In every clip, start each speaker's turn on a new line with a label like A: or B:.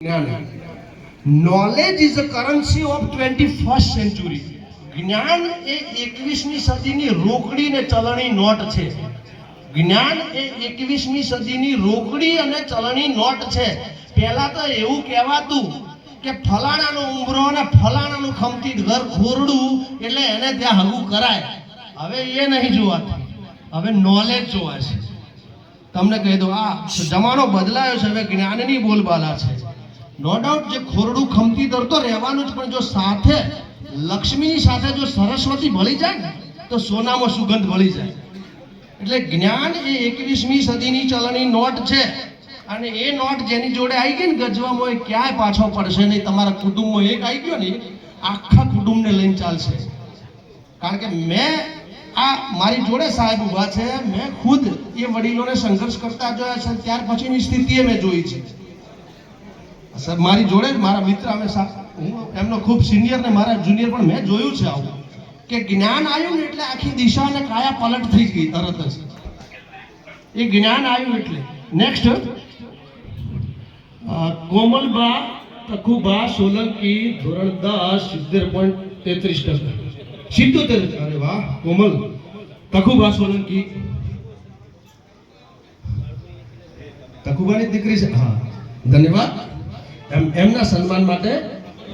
A: જ્ઞાન. Knowledge is a currency of twenty first century જ્ઞાન એ એકવીસમી સદીની રોકડી ને ચલણી નોટ છે. જ્ઞાન એ એકવીસમી સદીની રોકડી અને ચલણી નોટ છે. પહેલા તો એવું કહેવાતું કે ફલાણાનો ઉંબરો અને ફલાણાનું ખમતી ઘર ખોરડું એટલે એને ત્યાં હગું કરાય. હવે એ નહીં જોવાતું. હવે નોલેજ જોવા છે તમને કહી દો આ જમાનો બદલાયો છે, હવે જ્ઞાનની બોલબાલા છે. નો ડાઉટ જે ખોરડું ખમતી દર તો રહેવાનું જ, પણ જો સાથે લક્ષ્મીની સાથે જો સરસ્વતી ભળી જાય ને, તો સોનામાં સુગંધ ભળી જાય. એટલે જ્ઞાન એ એકવીસમી સદીની ચલણી નોટ છે. અને એ નોટ જેની જોડે આવી ગઈ ને ગજવામાં એ ક્યાંય પાછો પડશે નહીં. તમારા કુટુંબમાં એક આવી ગયો ને આખા કુટુંબને લઈને ચાલશે. કારણ કે મેં આ મારી જોડે સાહેબ ઊભા છે, મેં ખુદ એ વડીલોને સંઘર્ષ કરતા જોયા છે, ત્યાર પછીની સ્થિતિએ મેં જોઈ છે. મારી જોડે મારા મિત્ર અમે હું એમનો ખૂબ સિનિયર ને મારા જુનિયર પણ મેં જોયું છે આવું. કે જ્ઞાન આવ્યું ને એટલે આખી દિશા અને કાયા પલટ થઈ ગઈ તરત જ. એ જ્ઞાન આવ્યું એટલે. નેક્સ્ટ કોમલબા, તખુબા, સોલંકી ધોરણ દસ સિત્તેર પોઈન્ટ તેત્રીસ ટકા સિત્તોતેર. અરે વાહ, કોમલ. તખુબા, સોલંકી. તખુબાની દીકરી છે? હા. ધન્યવાદ. એમ, એમના સન્માન માટે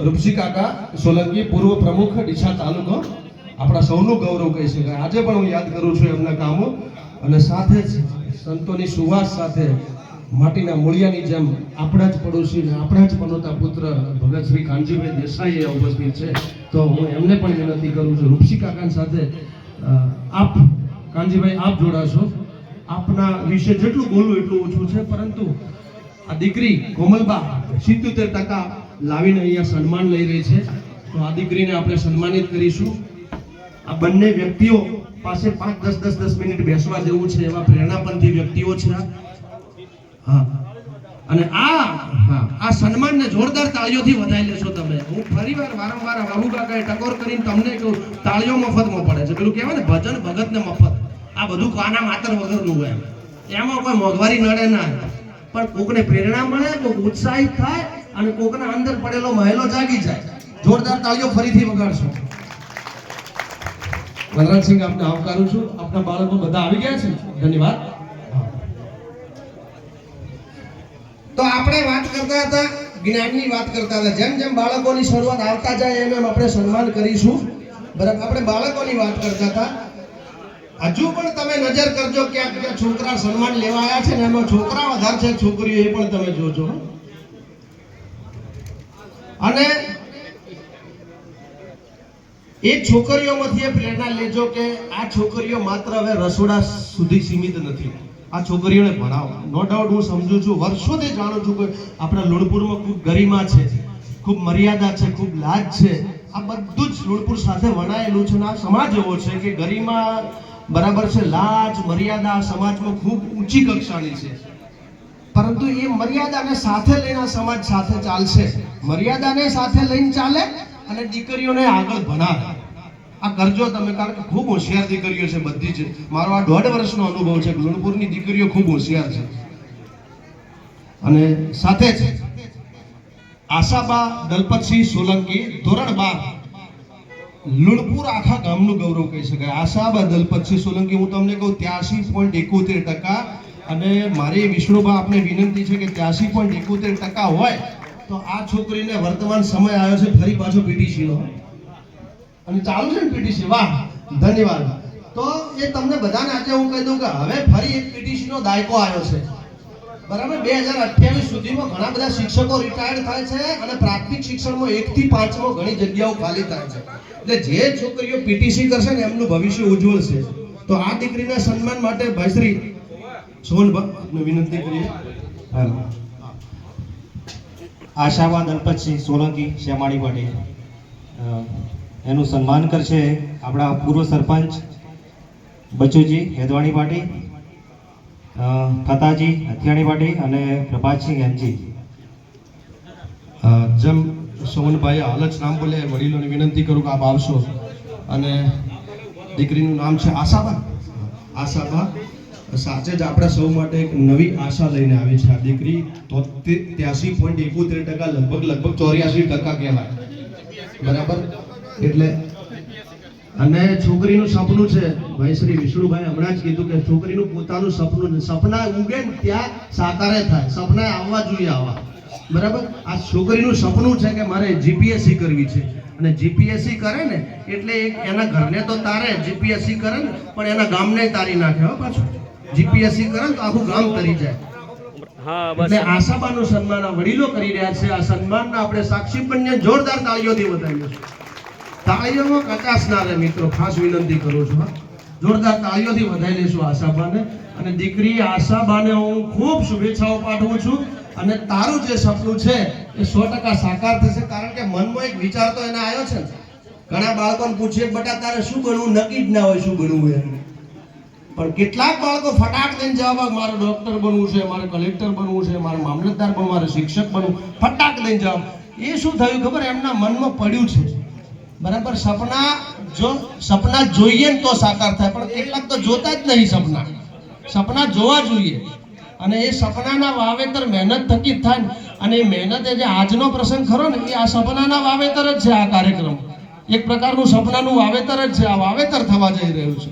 A: રૂપસી કાકા સોલંકી પૂર્વ પ્રમુખ ડીસા તાલુકો આપણા સૌનું ગૌરવ કહી શકાય. આજે પણ હું યાદ કરું છું એમના કામો. અને સાથે જ સંતોની સુવાસ સાથે માટીના મૂળિયાની જેમ આપણા જ પડોશી આપણા જ પનોતા પુત્ર ભગત શ્રી કાનજીભાઈ દેસાઈ ઉપસ્થિત છે. તો હું એમને પણ વિનંતી કરું છું. રૂપસી કાકા સાથે આપ કાનજીભાઈ આપ જોડાશો. આપના વિશે જેટલું બોલવું એટલું ઓછું છે, પરંતુ આ દીકરી કોમલબા સિત્તોતેર ટકા લાવીને અહીંયા સન્માન લઈ રહી છે. તો આ દીકરીને આપણે સન્માનિત કરીશું. આ બંને વ્યક્તિઓ પાસે પાંચ, દસ દસ દસ મિનિટ બેસવા જેવું છે એવા પ્રેરણાપંથી વ્યક્તિઓ છે. હા. અને આ, હા, આ સન્માનને જોરદાર તાળીઓથી વધાઈ લેશો તમે. હું ફરીવાર વારંવાર બાબુ કાકાએ ટકોર કરીને તમને કહું તાળીઓ મફતમાં પડે છે. પેલું કહેવાય ને, ભજન ભગતને મફત. આ બધું કાના માતર વગરનું હોય એમાં કોઈ મોંઘવારી નડે ના. પણ કોકને પ્રેરણા મળે, કોક ઉત્સાહિત થાય અને કોકના અંદર પડેલો મહેલો જાગી જાય. જોરદાર તાળીઓ ફરીથી વગાડશો. વનરાજસિંહ આપને આવકારું છું. આપના બાળકો બધા આવી ગયા છે? ધન્યવાદ. તો આપણે વાત કરતા હતા, જ્ઞાનની વાત કરતા હતા. જેમ જેમ બાળકોની શરૂઆત આવતા જાય, એમ એમ આપણે સન્માન કરીશું. બરાબર, આપણે બાળકોની વાત કરતા હતા. હજુ પણ તમે નજર કરજો ક્યાંક છોકરા સન્માન લેવા છે ને એમાં છોકરા વધારે છે છોકરીઓ એ પણ તમે જોજો અને એ છોકરીઓમાંથી એ પ્રેરણા લેજો કે આ છોકરીઓ માત્ર હવે રસોડા સુધી સીમિત નથી. આ છોકરીઓને ભણાવો. નો ડાઉટ હું સમજુ છું, વર્ષોથી જાણું છું કે આપણા લુણપુરમાં ખૂબ ગરિમા છે, ખૂબ મર્યાદા છે, ખૂબ લાજ છે. આ બધું જ લુણપુર સાથે વણાયેલું છે અને આ સમાજ એવો છે કે ગરિમા બરાબર છે, લાજ, મર્યાદા સમાજમાં ખૂબ ઊંચી કક્ષાની છે. પરંતુ એ મર્યાદાને સાથે લઈને સમાજ સાથે ચાલશે. મર્યાદાને સાથે લઈને ચાલે અને દીકરીઓને આગળ ભણાવે. આ કરજો તમે, કારણ કે ખૂબ હોશિયાર દીકરીઓ છે બધી જ. મારો આ દોઢ વર્ષનો અનુભવ છે લુણપુરની દીકરીઓ ખૂબ હોશિયાર છે. અને સાથે જ આશાબા દલપતસિંહ સોલંકી ધોરણ બાર લુણપુર આખા ગામનું ગૌરવ કહી શકાય. આશાબા દલપતસિંહ સોલંકી, હું તમને કહું ત્યાસી પોઈન્ટ એકોતેર ટકા અને મારી વિષ્ણુભા આપને વિનંતી છે કે ત્યાસી પોઈન્ટ એકોતેર ટકા હોય તો આ છોકરીને વર્તમાન સમય આવ્યો છે, ફરી પાછો પીટીસીનો. અને ચાલુ છે ને પીટીસી, વાહ, ધન્યવાદ. તો એ તમને બધાને આજે હું કહી દઉં કે હવે ફરી એક પીટીસીનો દાયકો આવ્યો છે. બરાબર? બે હજાર અઠ્યાવીસ સુધીમાં ઘણા બધા શિક્ષકો રિટાયર્ડ થાય છે અને પ્રાથમિક શિક્ષણમાં એક થી પાંચમાં ઘણી જગ્યાઓ ખાલી થાય છે. એટલે જે છોકરીઓ પીટીસી કરશે ને એમનું ભવિષ્ય ઉજ્જવળ છે તો આ દીકરીના સન્માન માટે ભાઈશ્રી સોહનભાઈ વિનંતી કરીએ.
B: આશાવાદ અલ્પતસિંહ સોલંકી શ્યામાળી માટે. એનું સન્માન કરશે આપણા પૂર્વ સરપંચ બચુજી હેદવાણી પાટી ફતાજી હથિયાણી પાટી અને પ્રભાતસિંહ એમજી.
A: જેમ સોહનભાઈ હાલ જ નામ બોલે વડીલોને વિનંતી કરું કે આપ આવશો. અને દીકરીનું નામ છે આશાબા. આશાબા, સાચે જ આપણા સૌ માટે એક નવી આશા લઈને આવી છે આ દીકરી. તોતેર ત્યાસી પોઈન્ટ એકોતેર ટકા લગભગ લગભગ ચોર્યાસી ટકા કહેવાય. બરાબર? એટલે અને છોકરીનું સપનું છે, ભાઈ શ્રી વિષ્ણુભાઈ હમણાં જ કીધું કે છોકરીનું પોતાનું સપનું, સપના ઉગે ને ત્યાં સાકારે થાય. સપના આવવા જોઈએ આવા. બરાબર? આ છોકરીનું સપનું છે કે મારે જીપીએસસી કરવી છે. અને જીપીએસસી કરે ને એટલે એના ઘરને તો તારે જીપીએસસી કરે ને પણ એના ગામને તારી નાખે હો પાછું. જીપીએસસી કરે ને તો આખું ગામ તરી જાય. એટલે આશાબાનું સન્માન આ વડીલો કરી રહ્યા છે. આ સન્માનના આપણે સાક્ષી બંને જોરદાર તાળીઓથી વધાવીએ છીએ. તાળીઓમાં કચાશ ના રહે મિત્રો. ખાસ વિનંતી કરું છું હા. જોરદાર તાળીઓથી વધાવી લઈશું આશાબાને. અને દીકરી આશાબાને હું ખૂબ શુભેચ્છાઓ પાઠવું છું. અને તારું જે સપનું છે એ સો ટકા સાકાર થશે કારણ કે મનમાં એક વિચાર તો એને આવ્યો છે ઘણા બાળકોને પૂછીએ બટા તારે શું બનવું? નક્કી જ ના હોય શું બનવું એમ પણ કેટલાક બાળકો ફટાક દઈને જવાબ આપે, મારે ડોક્ટર બનવું છે મારે કલેક્ટર બનવું છે મારે મામલતદાર બનવું મારે શિક્ષક બનવું. ફટાક દઈને જવાબ એ શું થયું ખબર? એમના મનમાં પડ્યું છે. બરાબર? સપના જો સપના જોઈએ ને તો સાકાર થાય પણ કેટલાક તો જોતા જ નહીં સપના. સપના જોવા જોઈએ. અને એ સપનાના વાવેતર મહેનત થકી થાય. અને એ મહેનત જે આજનો પ્રસંગ ખરો ને, એ આ સપનાના વાવેતર જ છે આ કાર્યક્રમ. એક પ્રકારનું સપનાનું વાવેતર જ છે, આ વાવેતર થવા જઈ રહ્યું છે.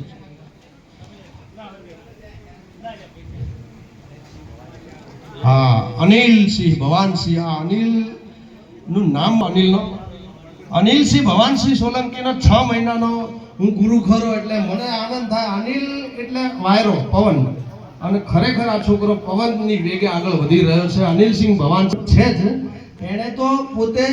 A: હા અનિલસિંહ ભવાનસિંહ આ અનિલનું. નામ અનિલનો અનિલસિંહ ભવાનસિંહ સોલંકીનો છ મહિનાનો હું ગુરુ ખરો એટલે મને આનંદ થાય. અનિલ એટલે વાયરો, પવન. અને ખરેખર આ છોકરો પવનની વેગે આગળ વધી રહ્યો છે. અનિલસિંહ ભવાન છે જ. એણે તો પોતે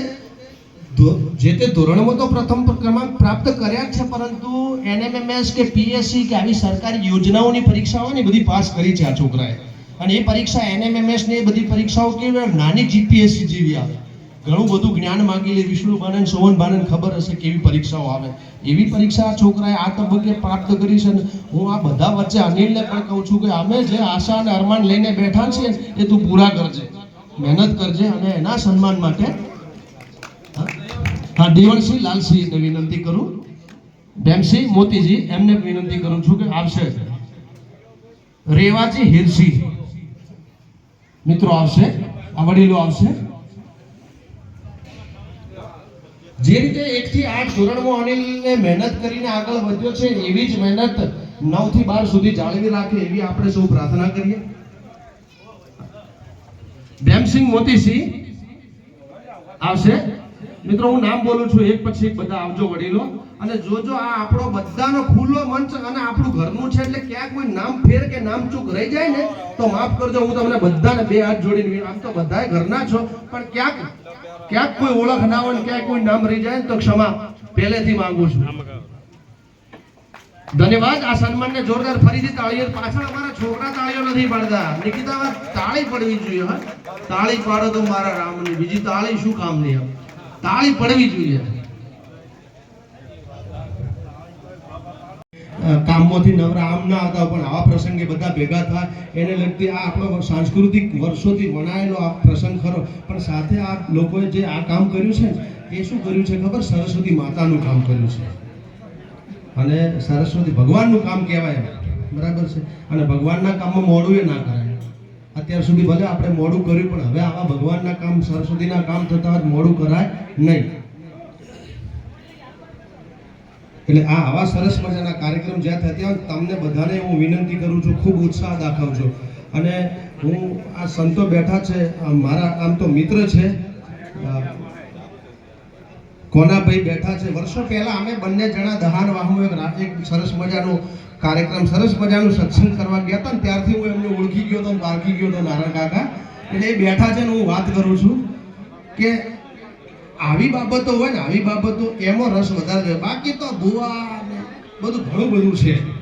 A: જે તે ધોરણમાં તો પ્રથમ ક્રમાંક પ્રાપ્ત કર્યા છે, પરંતુ એનએમએમએસ કે પીએસસી કે આવી સરકારી યોજનાઓની પરીક્ષાઓ ને બધી પાસ કરી છે આ છોકરાએ. અને એ પરીક્ષા એનએમએમએસની એ બધી પરીક્ષાઓ કેવી? નાની જીપીએસસી જેવી આવે. ઘણું બધું જ્ઞાન માગી લે વિષ્ણુ બાનન સોવન બાનન ખબર હશે કેવી પરીક્ષાઓ આવે. એવી પરીક્ષા આ છોકરાએ આ તબક્કે પ્રાપ્ત કરી છે અને હું આ બધા વચ્ચે અનિલને પણ કહું છું કે અમે જે આશા અને અરમાન લઈને બેઠા છીએ ને, એ તું પૂરા કરજે મહેનત કરજે અને એના સન્માન માટે હા? દેવણસિંહ લાલસિંહને વિનંતી કરું. ભેમસિંહ મોતીજી એમને વિનંતી કરું છું કે આવશે. રેવાજી હિરસિંહ. મિત્રો આવશે આ વડીલો આવશે. જે રીતે એક થી આઠ ધોરણમાં અનિલને મહેનત કરીને આગળ વધ્યો છે, એવી જ મહેનત નવથી બાર સુધી જાળવી રાખે એવી આપણે સૌ પ્રાર્થના કરીએ. ભેમસિંહ મોતીસિંહ આવશે. મિત્રો, હું નામ બોલું છું, એક પછી એક બધા આવજો વડીલો. અને જોજો આ આપણો બધાનો ખુલ્લો મંચ અને આપણું ઘરનું છે એટલે ક્યાંક કોઈ નામ ફેર કે નામ ચૂક રહી જાય ને, તો માફ કરજો, હું તમને બધાને બે હાથ જોડીને આમ તો બધાય ઘરના છો, પણ ક્યાંક ક્યાંક કોઈ ઓળખ ના હોય ક્યાંક કોઈ નામ રહી જાય તો ક્ષમા પહેલેથી માંગુ છું. ધન્યવાદ, આ સન્માનને જોરદાર ફરીથી તાળીઓ પાછળ અમારા છોકરા તાળીઓ નથી પડતા. નિકિતા તાળી પડવી જોઈએ, હા. તાળી પાડો તો મારા રામની, બીજી તાળી શું કામની એમ તાળી પડવી જોઈએ અ, કામમાંથી નવરા આમ ના હતા પણ આવા પ્રસંગે બધા ભેગા થાય. એને લગતી આ આપણો સાંસ્કૃતિક વર્ષોથી વણાયેલો આ પ્રસંગ ખરો. પણ સાથે આ લોકોએ જે આ કામ કર્યું છે, એ શું કર્યું છે ખબર? સરસ્વતી માતાનું કામ કર્યું છે. અને સરસ્વતી ભગવાનનું કામ કહેવાય બરાબર છે? અને ભગવાનના કામમાં મોડું એ ના કરાય. અત્યાર સુધી ભલે આપણે મોડું કર્યું, પણ હવે આવા ભગવાનના કામ, સરસ્વતીના કામ થતા મોડું કરાય નહીં. એટલે આ આવા સરસ મજાના કાર્યક્રમ જ્યાં થતા હોય તમને બધાને હું વિનંતી કરું છું, ખૂબ ઉત્સાહ દાખવજો અને હું આ સંતો બેઠા છે મારા આમ તો મિત્ર છે કોનાભાઈ બેઠા છે. વર્ષો પહેલા અમે બંને જણા દહાન વાહુ એક સરસ મજાનો કાર્યક્રમ, સરસ મજાનું સત્સંગ કરવા ગયા હતા ત્યારથી હું એમને ઓળખી ગયો હતો પારખી ગયો હતો નારાયણ કાકા. એટલે એ બેઠા છે ને હું વાત કરું છું કે આવી બાબતો હોય ને, આવી બાબતો એમાં રસ વધારે બાકી તો ભૂવા બધું ઘણું બધું છે.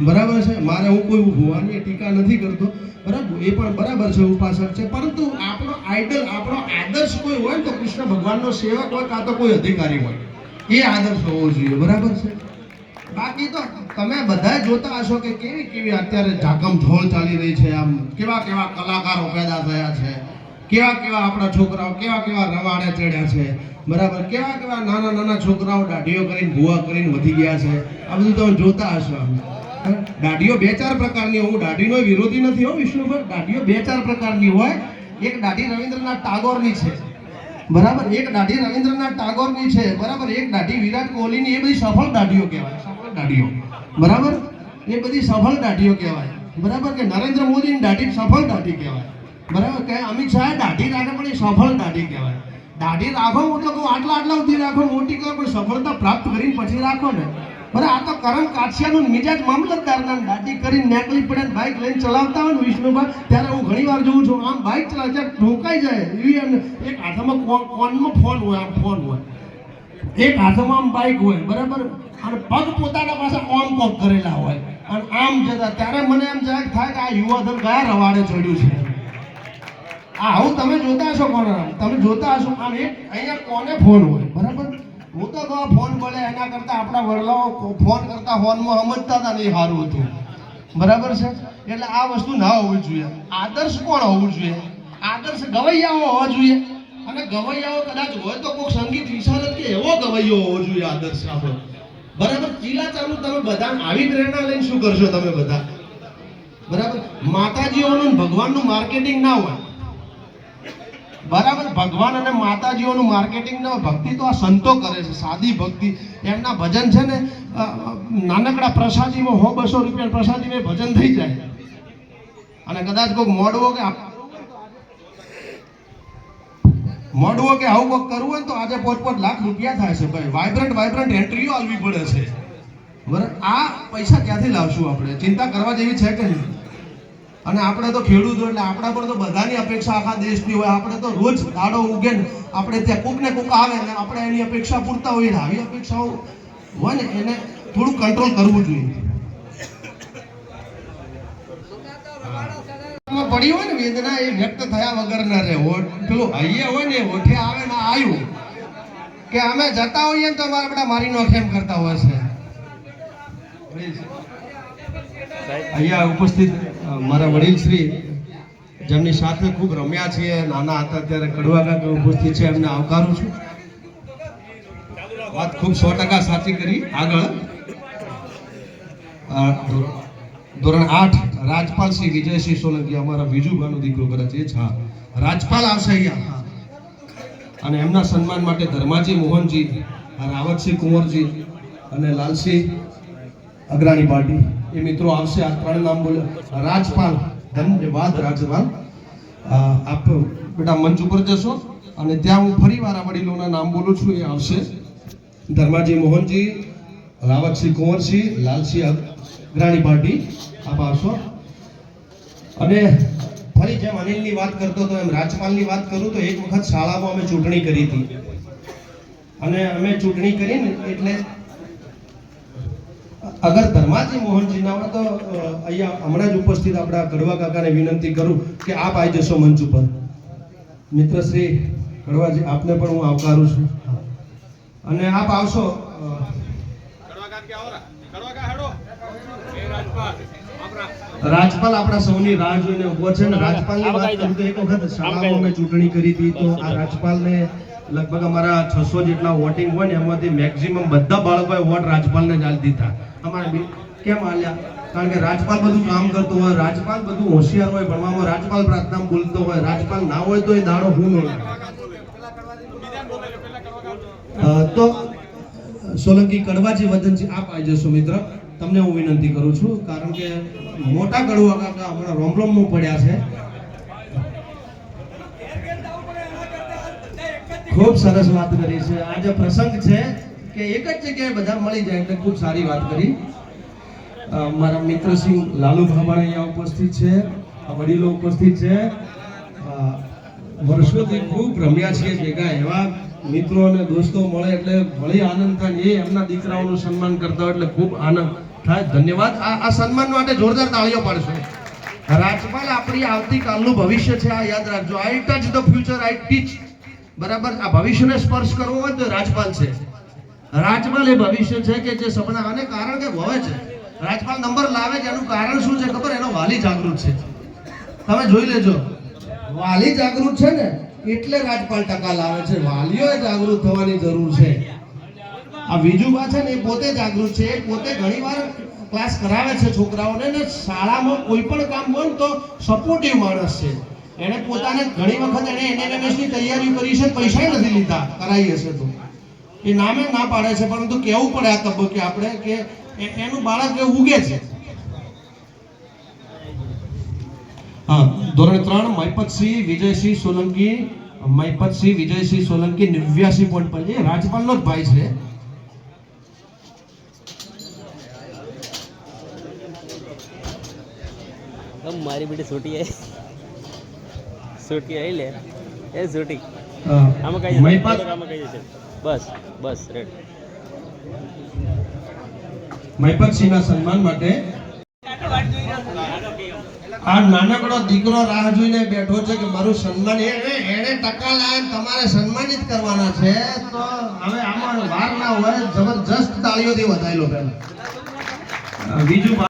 A: બરાબર છે? મારે હું કોઈ ભૂવાની ટીકા નથી કરતો. બરાબર? એ પણ બરાબર છે, ઉપાસક છે. પરંતુ આપણો આઈડલ આપણો આદર્શ કોઈ હોય ને, તો કૃષ્ણ ભગવાનનો સેવક હોય, કાં તો કોઈ અધિકારી હોય. એ આદર્શ હોવો જોઈએ. બરાબર છે? બાકી તો તમે બધા જોતા હશો કે કેવી કેવી અત્યારે ઝાકમ ઝોળ ચાલી રહી છે આમ. કેવા કેવા કલાકારો પેદા થયા છે. કેવા કેવા આપણા છોકરાઓ કેવા કેવા રવાડે ચડ્યા છે? બરાબર કેવા કેવા નાના નાના છોકરાઓ દાઢીઓ કરીને ભૂવા કરીને વધી ગયા છે? આ બધું તમે જોતા હશો. દાઢીઓ બે ચાર પ્રકારની, હું દાઢીનો વિરોધી નથી હો વિષ્ણુભર. દાઢીઓ બે ચાર પ્રકારની હોય. એક દાઢી રવિન્દ્રનાથ ટાગોરની છે. બરાબર, એક દાઢી રવિન્દ્રનાથ ટાગોરની છે. બરાબર, એક દાઢી વિરાટ કોહલીની, એ બધી સફળ દાઢીઓ કહેવાય. સફળ દાઢીઓ. બરાબર? એ બધી સફળ દાઢીઓ કહેવાય. બરાબર કે નરેન્દ્ર મોદીની દાઢી સફળ દાઢી કહેવાય. બરાબર, કે અમિત શાહે દાઢી રાખે પણ એ સફળ દાઢી કહેવાય. દાઢી રાખો એટલે કહું, આટલા આટલા સુધી રાખો, મોટી કરો પણ સફળતા પ્રાપ્ત કરીને પછી રાખો ને. બરાબર, આ તો કરમ કાઠિયાનું મિજાજ મામલતદારના દાઢી કરીને નેકલી પડે બાઇક લઈને ચલાવતા હોય ને વિષ્ણુભાઈ, ત્યારે હું ઘણી વાર જોઉં છું, આમ બાઇક ચલાવે ત્યારે ઢોકાઈ જાય, એવી એમ એક હાથમાં કોન- કોનમાં ફોન હોય, આમ ફોન હોય. એક હાથમાં આમ બાઇક હોય, બરાબર? અને પગ પોતાના પાસે ઓમ કોક કરેલા હોય. અને આમ જતા, ત્યારે મને એમ જરાક થાય કે આ યુવાધન કયા રવાડે ચડ્યું છે? આવું તમે જોતા હશો કોને તમે જોતા હશો આમ એક અહીંયા કોને ફોન હોય? બરાબર? હું તો કહું, ફોન મળે એના કરતા આપણા વડલાઓ ફોન કરતા ફોનમાં સમજતા હતા ને એ સારું હતું. બરાબર છે? એટલે આ વસ્તુ ના હોવી જોઈએ. આદર્શ કોણ હોવું જોઈએ? આદર્શ ગવૈયાઓ હોવા જોઈએ. અને ગવૈયાઓ કદાચ હોય તો કોઈક સંગીત વિશારદ કે એવો ગવૈયો હોવો જોઈએ આદર્શ આપણો. બરાબર? ચીલા ચાલુ તમે બધા આવી પ્રેરણા લઈને શું કરશો તમે બધા? બરાબર? માતાજીઓનું ભગવાનનું માર્કેટિંગ ના હોય. બરાબર, ભગવાન અને માતાજીઓનું માર્કેટિંગ ભક્તિ તો આ સંતો કરે છે, સાદી ભક્તિ. એમના ભજન છે ને નાનકડા પ્રસાદીમાં હો બસો રૂપિયા પ્રસાદીમાં ભજન થઈ જાય. અને કદાચ કોઈક મોડવો કે મોડવો કે આવું કોઈક કરવું હોય તો આજે પોચ પોચ લાખ રૂપિયા થાય છે ભાઈ. વાઇબ્રન્ટ વાઇબ્રન્ટ એન્ટ્રીઓ આવવી પડે છે. બરાબર? આ પૈસા ક્યાંથી લાવશું આપણે? ચિંતા કરવા જેવી છે કે નહીં? અને આપણે તો ખેડૂતો એટલે આપણા પર તો બધાની અપેક્ષા આખા દેશની હોય. આપણે તો રોજ દાડો ઉગે ને આપણે ત્યાં કોક ને કોક આવે ને આપણે એની અપેક્ષા પૂરતા હોઈએ ને આવી અપેક્ષાઓ હોય ને એને થોડું કંટ્રોલ કરવું જોઈએ. પડી હોય ને વેદના એ વ્યક્ત થયા વગર ન રહે. ઓઠ પેલું હૈયે હોય ને ઓઠે આવે ને આવ્યું કે અમે જતા હોઈએ ને તો અમારે બધા મારી નો ખેમ કરતા હોય છે. અહીંયા ઉપસ્થિત મારા વડીલ શ્રી જેમની સાથે ખૂબ રમ્યા છીએ, નાના હતા ત્યારે કડવા કાકા ઉપસ્થિત છે, એમને આવકારું છું. વાત ખૂબ સો ટકા સાચી કરી, આગળ. ધોરણ આઠ, રાજપાલ શ્રી વિજયસિંહ સોલંકી, અમારા બીજુભાનો દીકરો કદાચ છે. હા, રાજપાલ આવશે અહીંયા. અને એમના સન્માન માટે ધર્માજી મોહનજી, રાવતસિંહ કુંવરજી અને લાલસિંહ અગ્રાણી પાર્ટી. એ મિત્રો આવશે. આ ત્રણ નામ બોલે. રાજપાલ, ધન્યવાદ રાજપાલ. આપ બેટા મંચ ઉપર જશો અને ત્યાં હું ફરી વાર વડીલોના નામ બોલું છું, એ આવશે. ધર્માજી મોહનજી, રાવતસિંહ કુંવરસિંહ, લાલસિંહ અગ્રાણી પાર્ટી, આપ આવશો. અને ફરી જેમ અનિલની વાત કરતો હતો, એમ રાજપાલની વાત કરું તો એક વખત શાળામાં અમે ચૂંટણી કરી હતી. અને અમે ચૂંટણી કરીને એટલે અગર ધર્માજી મોહનજી ના હોય તો અહીંયા હમણાં જ ઉપસ્થિત આપણા કડવા કાકાને વિનંતી કરું કે આપ આવી જશો મંચ ઉપર. મિત્ર શ્રી ગઢવાજી, આપને પણ હું આવકારું છું. અને આપ આવશો. રાજપાલ આપણા સૌની રાહ જોઈને ઊભો છે ને રાજપાલની વાત કરું તો એક વખત શાળામાં મેં ચૂંટણી કરી હતી તો આ રાજપાલને લગભગ અમારા છસો જેટલા વોટિંગ હોય ને એમાંથી મેક્સિમમ બધા બાળકોએ વોટ રાજપાલને જ દીધા. અમારે કેમ આલ્યા? કારણ કે રાજપાલ બધું કામ કરતો હોય, રાજપાલ બધું હોશિયાર હોય, ભણવામાં રાજપાલ પ્રાર્થના બોલતો હોય, રાજપાલ ના હોય તો એ દાડો હું ન તો સોલંકી કડવાજી વદનજી, આપ આવી જશો મિત્ર. તમને હું વિનંતી કરું છું, કારણ કે મોટા કડવા કાકા હમણાં રોમરોમમાં પડ્યા છે. ખૂબ સરસ વાત કરી છે. આજે પ્રસંગ છે કે એક જ જગ્યાએ બધા મળી જાય એટલે ખૂબ સારી વાત કરી. મારા મિત્ર સિંહ લાલુ ભાભાણ અહીંયા ઉપસ્થિત છે વડીલો ઉપસ્થિત છે. વર્ષોથી ખૂબ રમ્યા છીએ ભેગા એવા મિત્રો અને દોસ્તો મળે એટલે ભલે આનંદ થાય એ એમના દીકરાઓનું સન્માન કરતા હોય એટલે ખૂબ આનંદ થાય. ધન્યવાદ. આ આ સન્માન માટે જોરદાર તાળીઓ પાડશો. રાજપાલ આપણી આવતીકાલનું ભવિષ્ય છે, આ યાદ રાખજો. I touch the future I teach બરાબર? આ ભવિષ્યને સ્પર્શ કરવો હોય તો રાજપાલ છે. રાજપાલ એ ભવિષ્ય છે કે જે સપના, અને કારણ કે ભવે છે. રાજપાલ નંબર લાવે છે, એનું કારણ શું છે ખબર? એનો વાલી જાગૃત છે. તમે જોઈ લેજો. વાલી જાગૃત છે ને, એટલે રાજપાલ ટકા લાવે છે. વાલીઓએ જાગૃત થવાની જરૂર છે. આ વાત છે ને, એ પોતે જાગૃત છે. એ પોતે ઘણીવાર ક્લાસ કરાવે છે છોકરાઓને ને શાળામાં કોઈ પણ કામ હોય તો સપોર્ટિવ માણસ છે. એણે પોતાને ઘણી વખત એણે એનએનએમએસની તૈયારી કરી છે પૈસા નથી લીધા. કરાવી હશે તો. એ નામે ના પાડે છે પરંતુ કેવું પડે આ તબક્કે આપણે કે એનું બાળક ઉગે છે. હા ધોરણ ત્રણ મહિપતસિંહ વિજયસિંહ સોલંકી મહિપતસિંહ વિજયસિંહ સોલંકી નેવ્યાસી પોઈન્ટ પર. છે રાજપાલનો જ ભાઈ છે.
C: મારી બેટી છૂટી આવી છૂટી આવી લે. એ છૂટી. આમાં કઈ આમાં કઈ છે બસ બસ રેડ.
A: મહિપતસિંહના સન્માન માટે આ નાનકડો દીકરો રાહ જોઈને બેઠો છે કે મારું સન્માન એને એને ટકા લાવીને તમારે સન્માનિત કરવાના છે તો હવે આમાં વાર ના હોય જબરજસ્ત તાળીઓથી વધારેલો પહેલા. બીજું